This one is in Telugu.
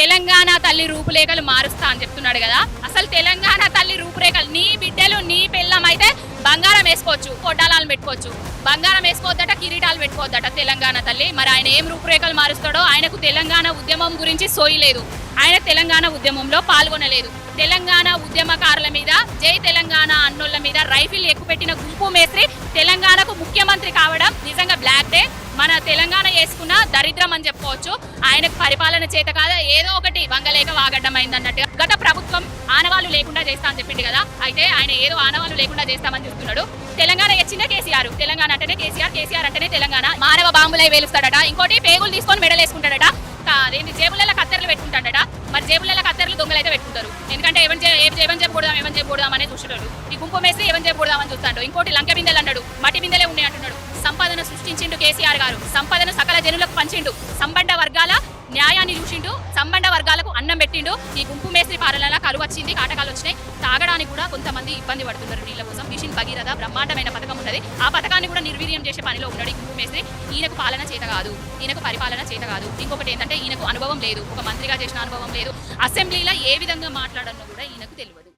తెలంగాణ తల్లి రూపురేఖలు మారుస్తా అని చెప్తున్నాడు కదా. అసలు తెలంగాణ తల్లి రూపురేఖలు నీ బిడ్డలు నీ పిల్లం అయితే బంగారం వేసుకోవచ్చు కొట్టాలను పెట్టుకోవచ్చు. బంగారం వేసుకోవద్దట కిరీటాలు పెట్టుకోవద్దట తెలంగాణ తల్లి. మరి ఆయన ఏం రూపురేఖలు మారుస్తాడో ఆయనకు తెలంగాణ ఉద్యమం గురించి సోయలేదు ఆయన తెలంగాణ ఉద్యమంలో పాల్గొనలేదు. తెలంగాణ ఉద్యమకారుల మీద జై తెలంగాణ అన్నోళ్ళ మీద రైఫిల్ ఎక్కుపెట్టిన గుంపు మేస్త్రి తెలంగాణకు ముఖ్యమంత్రి మన తెలంగాణ వేసుకున్న దరిద్రం అని చెప్పుకోవచ్చు. ఆయనకు పరిపాలన చేత కాదా ఏదో ఒకటి వంగలేక వాగడ్డం అన్నట్టు గత ప్రభుత్వం ఆనవాళ్ళు లేకుండా చేస్తా అని చెప్పింది కదా. అయితే ఆయన ఏదో ఆనవాళ్ళు లేకుండా చేస్తామని చూస్తున్నాడు. తెలంగాణ ఇచ్చిందే కేసీఆర్. తెలంగాణ అంటేనే కేసీఆర్ కేసీఆర్ అంటేనే తెలంగాణ. మానవ బాంబులై వేలుస్తాడట. ఇంకోటి పేగులు తీసుకొని మెడలేసుకుంటాడట. అదేంటి జేబులలో కత్తెరలు పెట్టుకుంటాడట. మరి జేబులలో కత్తెరలు దొంగలు అయితే పెట్టుకుంటారు. ఎందుకంటే ఏమని ఏం ఏమని చెప్పకూడదాం ఏమని చెప్పకూడదాం అనేది చూస్తున్నాడు ఈ గుంపు మేసి ఏమని చెప్పకూడదామని చూస్తాడు. ఇంకోటి లంక బిందెలు అన్నాడు. మట్టి బిందెలే ఉన్నాయి అంటున్నాడు. సంపదను సృష్టించిండు కేసీఆర్ గారు. సంపదను సకల జనులకు పంచిండు. సంబంధ వర్గాల న్యాయాన్ని చూసిండు. సంబంధ వర్గాలకు అన్నం పెట్టిండు. ఈ గుంపు మేస్త్రి పాలన కలువ వచ్చింది కాటకాలు వచ్చినాయి. తాగడానికి కూడా కొంతమంది ఇబ్బంది పడుతున్నారు నీళ్ళ కోసం. మిషన్ భగీరథ బ్రహ్మాండమైన పథకం ఉన్నది. ఆ పథకాన్ని కూడా నిర్వీర్యం చేసే పనిలో ఉన్నాడు ఈ గుంపు మేస్త్రి. ఈయనకు పాలన చేత కాదు. ఈయనకు పరిపాలన చేత కాదు. ఇంకొకటి ఏంటంటే ఈయనకు అనుభవం లేదు. ఒక మంత్రిగా చేసిన అనుభవం లేదు. అసెంబ్లీలో ఏ విధంగా మాట్లాడనో కూడా ఈయనకు తెలియదు.